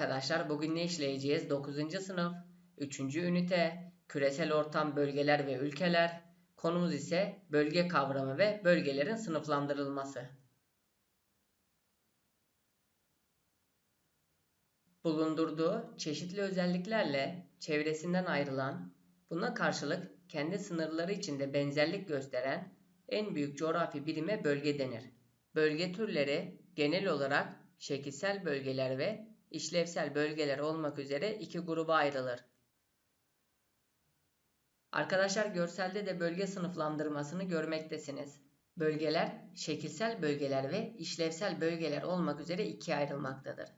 arkadaşlar. Bugün ne işleyeceğiz? 9. sınıf 3. ünite küresel ortam bölgeler ve ülkeler. Konumuz ise bölge kavramı ve bölgelerin sınıflandırılması. Bulundurduğu çeşitli özelliklerle çevresinden ayrılan, buna karşılık kendi sınırları içinde benzerlik gösteren en büyük coğrafi birime bölge denir. Bölge türleri genel olarak şekilsel bölgeler ve işlevsel bölgeler olmak üzere iki gruba ayrılır. Arkadaşlar görselde de bölge sınıflandırmasını görmektesiniz. Bölgeler şekilsel bölgeler ve işlevsel bölgeler olmak üzere ikiye ayrılmaktadır.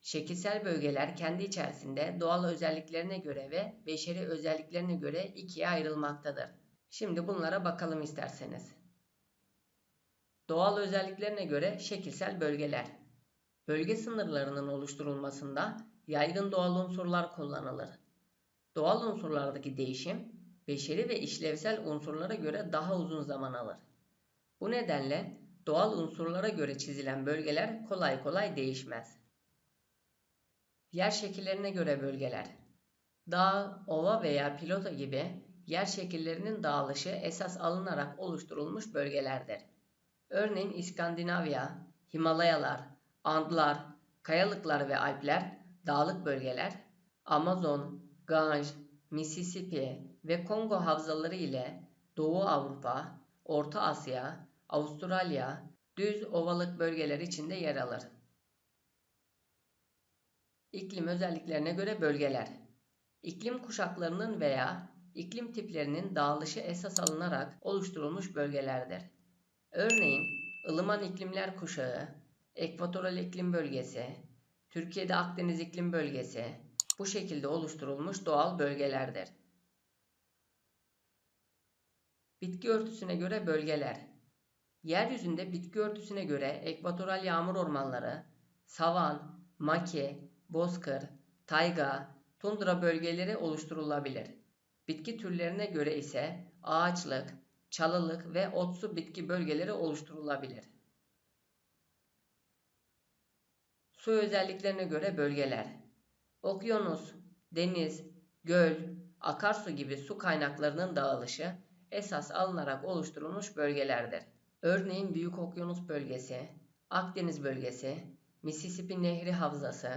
Şekilsel bölgeler kendi içerisinde doğal özelliklerine göre ve beşeri özelliklerine göre ikiye ayrılmaktadır. Şimdi bunlara bakalım isterseniz. Doğal özelliklerine göre şekilsel bölgeler. Bölge sınırlarının oluşturulmasında yaygın doğal unsurlar kullanılır. Doğal unsurlardaki değişim beşeri ve işlevsel unsurlara göre daha uzun zaman alır. Bu nedenle doğal unsurlara göre çizilen bölgeler kolay kolay değişmez. Yer şekillerine göre bölgeler. Dağ, ova veya pilota gibi yer şekillerinin dağılışı esas alınarak oluşturulmuş bölgelerdir. Örneğin İskandinavya, Himalayalar, Andlar, kayalıklar ve Alpler dağlık bölgeler, Amazon, Ganj, Mississippi ve Kongo havzaları ile Doğu Avrupa, Orta Asya, Avustralya, düz ovalık bölgeler içinde yer alır. İklim özelliklerine göre bölgeler. İklim kuşaklarının veya iklim tiplerinin dağılışı esas alınarak oluşturulmuş bölgelerdir. Örneğin ılıman iklimler kuşağı, ekvatoral iklim bölgesi, Türkiye'de Akdeniz iklim bölgesi bu şekilde oluşturulmuş doğal bölgelerdir. Bitki örtüsüne göre bölgeler. Yeryüzünde bitki örtüsüne göre ekvatoral yağmur ormanları, savan, maki, bozkır, tayga, tundra bölgeleri oluşturulabilir. Bitki türlerine göre ise ağaçlık, çalılık ve otsu bitki bölgeleri oluşturulabilir. Su özelliklerine göre bölgeler. Okyanus, deniz, göl, akarsu gibi su kaynaklarının dağılışı esas alınarak oluşturulmuş bölgelerdir. Örneğin Büyük Okyanus bölgesi, Akdeniz bölgesi, Mississippi Nehri Havzası,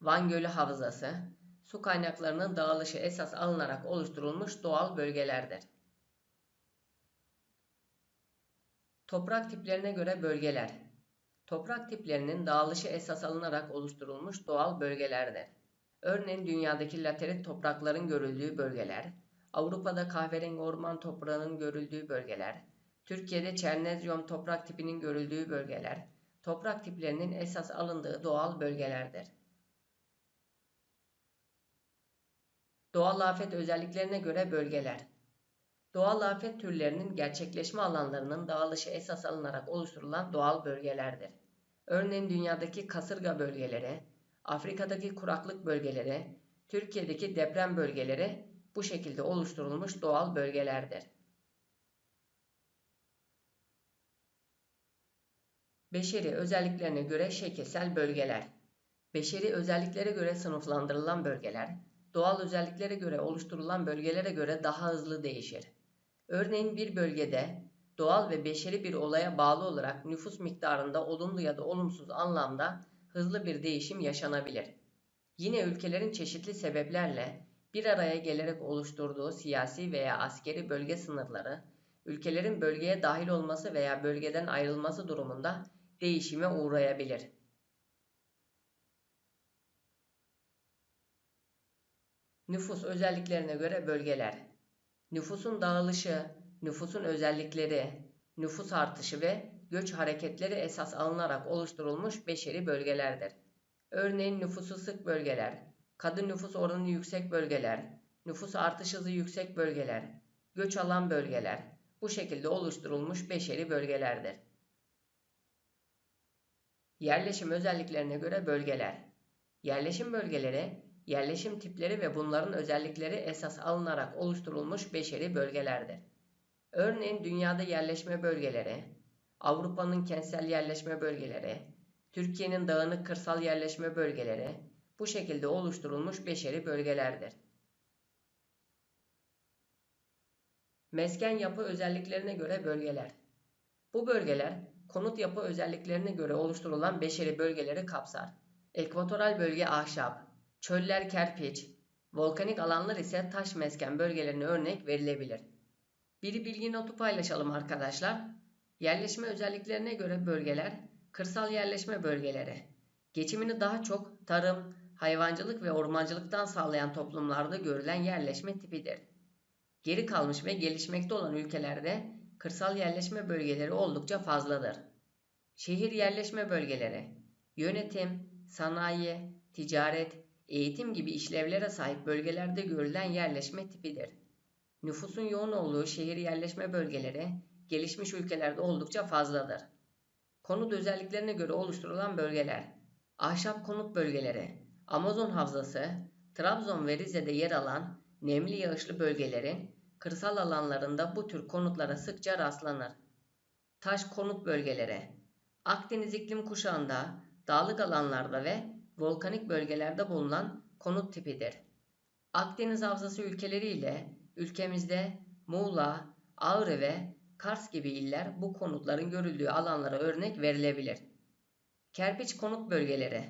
Van Gölü Havzası, su kaynaklarının dağılışı esas alınarak oluşturulmuş doğal bölgelerdir. Toprak tiplerine göre bölgeler. Toprak tiplerinin dağılışı esas alınarak oluşturulmuş doğal bölgelerdir. Örneğin dünyadaki laterit toprakların görüldüğü bölgeler, Avrupa'da kahverengi orman toprağının görüldüğü bölgeler, Türkiye'de çernezyum toprak tipinin görüldüğü bölgeler, toprak tiplerinin esas alındığı doğal bölgelerdir. Doğal afet özelliklerine göre bölgeler. Doğal afet türlerinin gerçekleşme alanlarının dağılışı esas alınarak oluşturulan doğal bölgelerdir. Örneğin dünyadaki kasırga bölgeleri, Afrika'daki kuraklık bölgeleri, Türkiye'deki deprem bölgeleri bu şekilde oluşturulmuş doğal bölgelerdir. Beşeri özelliklerine göre şekilsel bölgeler. Beşeri özelliklere göre sınıflandırılan bölgeler, doğal özelliklere göre oluşturulan bölgelere göre daha hızlı değişir. Örneğin bir bölgede doğal ve beşeri bir olaya bağlı olarak nüfus miktarında olumlu ya da olumsuz anlamda hızlı bir değişim yaşanabilir. Yine ülkelerin çeşitli sebeplerle bir araya gelerek oluşturduğu siyasi veya askeri bölge sınırları, ülkelerin bölgeye dahil olması veya bölgeden ayrılması durumunda değişime uğrayabilir. Nüfus özelliklerine göre bölgeler. Nüfusun dağılışı, nüfusun özellikleri, nüfus artışı ve göç hareketleri esas alınarak oluşturulmuş beşeri bölgelerdir. Örneğin nüfusu sık bölgeler, kadın nüfus oranı yüksek bölgeler, nüfus artış hızı yüksek bölgeler, göç alan bölgeler bu şekilde oluşturulmuş beşeri bölgelerdir. Yerleşim özelliklerine göre bölgeler. Yerleşim bölgeleri yerleşim tipleri ve bunların özellikleri esas alınarak oluşturulmuş beşeri bölgelerdir. Örneğin dünyada yerleşme bölgeleri, Avrupa'nın kentsel yerleşme bölgeleri, Türkiye'nin dağınık kırsal yerleşme bölgeleri bu şekilde oluşturulmuş beşeri bölgelerdir. Mesken yapı özelliklerine göre bölgeler. Bu bölgeler konut yapı özelliklerine göre oluşturulan beşeri bölgeleri kapsar. Ekvatoral bölge ahşap, çöller kerpiç, volkanik alanlar ise taş mesken bölgelerine örnek verilebilir. Bir bilgi notu paylaşalım arkadaşlar. Yerleşme özelliklerine göre bölgeler, kırsal yerleşme bölgeleri. Geçimini daha çok tarım, hayvancılık ve ormancılıktan sağlayan toplumlarda görülen yerleşme tipidir. Geri kalmış ve gelişmekte olan ülkelerde kırsal yerleşme bölgeleri oldukça fazladır. Şehir yerleşme bölgeleri, yönetim, sanayi, ticaret, eğitim gibi işlevlere sahip bölgelerde görülen yerleşme tipidir. Nüfusun yoğun olduğu şehir yerleşme bölgeleri gelişmiş ülkelerde oldukça fazladır. Konut özelliklerine göre oluşturulan bölgeler, ahşap konut bölgeleri, Amazon havzası, Trabzon ve Rize'de yer alan nemli yağışlı bölgelerin kırsal alanlarında bu tür konutlara sıkça rastlanır. Taş konut bölgeleri, Akdeniz iklim kuşağında, dağlık alanlarda ve volkanik bölgelerde bulunan konut tipidir. Akdeniz havzası ülkeleri ile ülkemizde Muğla, Ağrı ve Kars gibi iller bu konutların görüldüğü alanlara örnek verilebilir. Kerpiç konut bölgeleri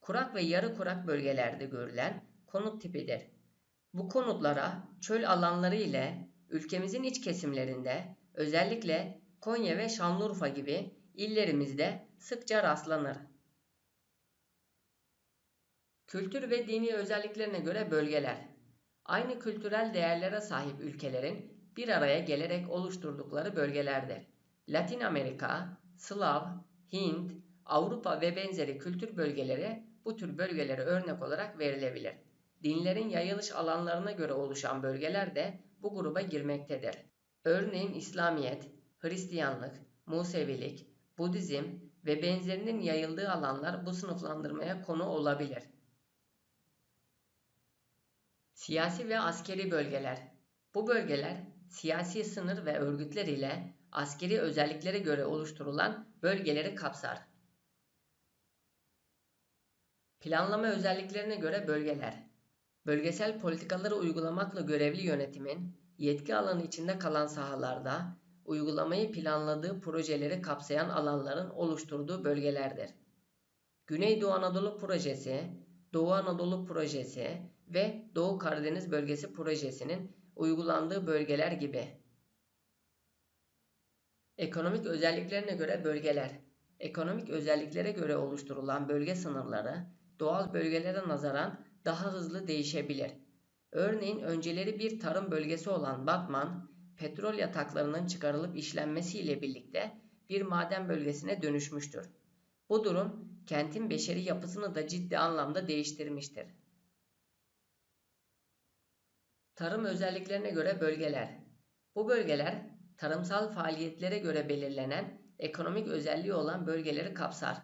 Kurak ve yarı kurak bölgelerde görülen konut tipidir. Bu konutlara çöl alanları ile ülkemizin iç kesimlerinde özellikle Konya ve Şanlıurfa gibi illerimizde sıkça rastlanır. Kültür ve dini özelliklerine göre bölgeler. Aynı kültürel değerlere sahip ülkelerin bir araya gelerek oluşturdukları bölgelerdir. Latin Amerika, Slav, Hint, Avrupa ve benzeri kültür bölgeleri bu tür bölgelere örnek olarak verilebilir. Dinlerin yayılış alanlarına göre oluşan bölgeler de bu gruba girmektedir. Örneğin İslamiyet, Hristiyanlık, Musevilik, Budizm ve benzerinin yayıldığı alanlar bu sınıflandırmaya konu olabilir. Siyasi ve askeri bölgeler. Bu bölgeler siyasi sınır ve örgütler ile askeri özelliklere göre oluşturulan bölgeleri kapsar. Planlama özelliklerine göre bölgeler. Bölgesel politikaları uygulamakla görevli yönetimin yetki alanı içinde kalan sahalarda uygulamayı planladığı projeleri kapsayan alanların oluşturduğu bölgelerdir. Güneydoğu Anadolu Projesi, Doğu Anadolu Projesi ve Doğu Karadeniz Bölgesi Projesi'nin uygulandığı bölgeler gibi. Ekonomik özelliklerine göre bölgeler. Ekonomik özelliklere göre oluşturulan bölge sınırları doğal bölgelere nazaran daha hızlı değişebilir. Örneğin önceleri bir tarım bölgesi olan Batman, petrol yataklarının çıkarılıp işlenmesiyle birlikte bir maden bölgesine dönüşmüştür. Bu durum kentin beşeri yapısını da ciddi anlamda değiştirmiştir. Tarım özelliklerine göre bölgeler. Bu bölgeler tarımsal faaliyetlere göre belirlenen ekonomik özelliği olan bölgeleri kapsar.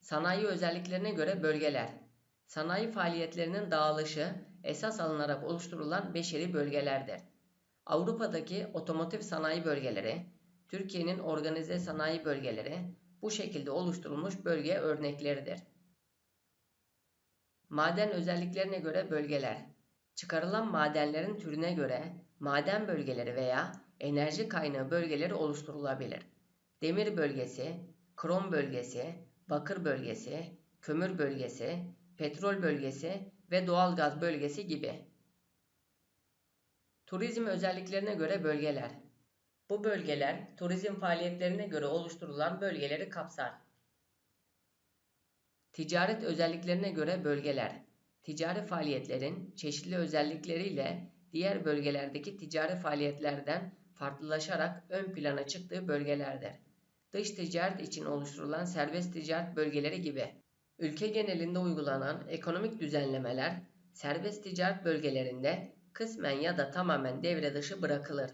Sanayi özelliklerine göre bölgeler. Sanayi faaliyetlerinin dağılışı esas alınarak oluşturulan beşeri bölgelerdir. Avrupa'daki otomotiv sanayi bölgeleri, Türkiye'nin organize sanayi bölgeleri bu şekilde oluşturulmuş bölge örnekleridir. Maden özelliklerine göre bölgeler. Çıkarılan madenlerin türüne göre maden bölgeleri veya enerji kaynağı bölgeleri oluşturulabilir. Demir bölgesi, krom bölgesi, bakır bölgesi, kömür bölgesi, petrol bölgesi ve doğal gaz bölgesi gibi. Turizm özelliklerine göre bölgeler. Bu bölgeler turizm faaliyetlerine göre oluşturulan bölgeleri kapsar. Ticaret özelliklerine göre bölgeler. Ticari faaliyetlerin çeşitli özellikleriyle diğer bölgelerdeki ticari faaliyetlerden farklılaşarak ön plana çıktığı bölgelerdir. Dış ticaret için oluşturulan serbest ticaret bölgeleri gibi. Ülke genelinde uygulanan ekonomik düzenlemeler serbest ticaret bölgelerinde kısmen ya da tamamen devre dışı bırakılır.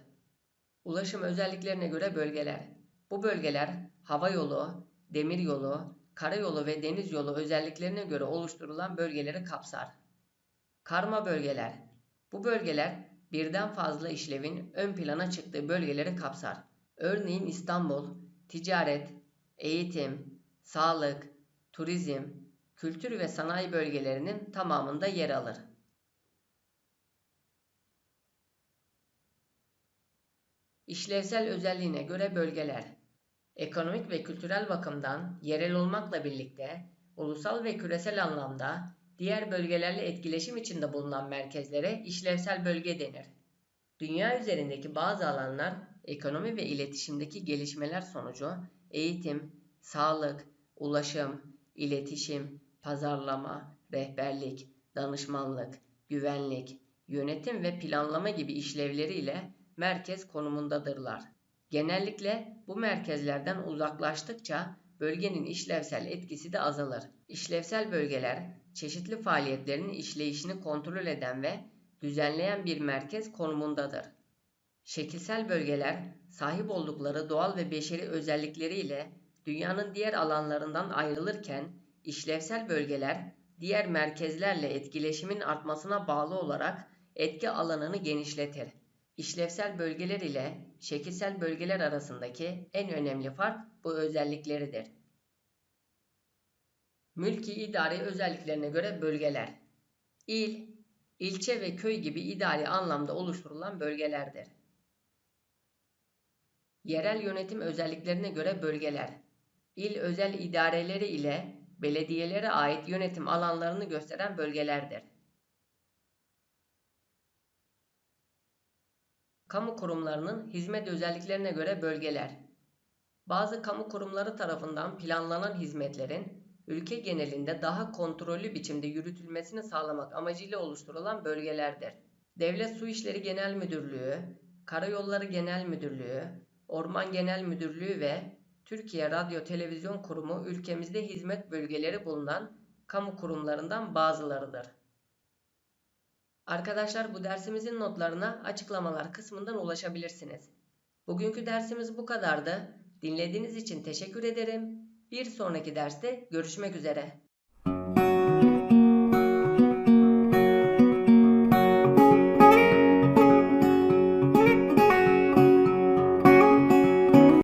Ulaşım özelliklerine göre bölgeler. Bu bölgeler hava yolu, demir yolu, karayolu ve deniz yolu özelliklerine göre oluşturulan bölgeleri kapsar. Karma bölgeler. Bu bölgeler birden fazla işlevin ön plana çıktığı bölgeleri kapsar. Örneğin İstanbul, ticaret, eğitim, sağlık, turizm, kültür ve sanayi bölgelerinin tamamında yer alır. İşlevsel özelliğine göre bölgeler Ekonomik ve kültürel bakımdan yerel olmakla birlikte ulusal ve küresel anlamda diğer bölgelerle etkileşim içinde bulunan merkezlere işlevsel bölge denir. Dünya üzerindeki bazı alanlar ekonomi ve iletişimdeki gelişmeler sonucu eğitim, sağlık, ulaşım, iletişim, pazarlama, rehberlik, danışmanlık, güvenlik, yönetim ve planlama gibi işlevleriyle merkez konumundadırlar. Genellikle bu merkezlerden uzaklaştıkça bölgenin işlevsel etkisi de azalır. İşlevsel bölgeler çeşitli faaliyetlerin işleyişini kontrol eden ve düzenleyen bir merkez konumundadır. Şekilsel bölgeler sahip oldukları doğal ve beşeri özellikleriyle dünyanın diğer alanlarından ayrılırken işlevsel bölgeler diğer merkezlerle etkileşimin artmasına bağlı olarak etki alanını genişletir. İşlevsel bölgeler ile şekilsel bölgeler arasındaki en önemli fark bu özellikleridir. Mülki idari özelliklerine göre bölgeler İl, ilçe ve köy gibi idari anlamda oluşturulan bölgelerdir. Yerel yönetim özelliklerine göre bölgeler İl özel idareleri ile belediyelere ait yönetim alanlarını gösteren bölgelerdir. Kamu kurumlarının hizmet özelliklerine göre bölgeler. Bazı kamu kurumları tarafından planlanan hizmetlerin ülke genelinde daha kontrollü biçimde yürütülmesini sağlamak amacıyla oluşturulan bölgelerdir. Devlet Su İşleri Genel Müdürlüğü, Karayolları Genel Müdürlüğü, Orman Genel Müdürlüğü ve Türkiye Radyo Televizyon Kurumu ülkemizde hizmet bölgeleri bulunan kamu kurumlarından bazılarıdır. Arkadaşlar bu dersimizin notlarına açıklamalar kısmından ulaşabilirsiniz. Bugünkü dersimiz bu kadardı. Dinlediğiniz için teşekkür ederim. Bir sonraki derste görüşmek üzere.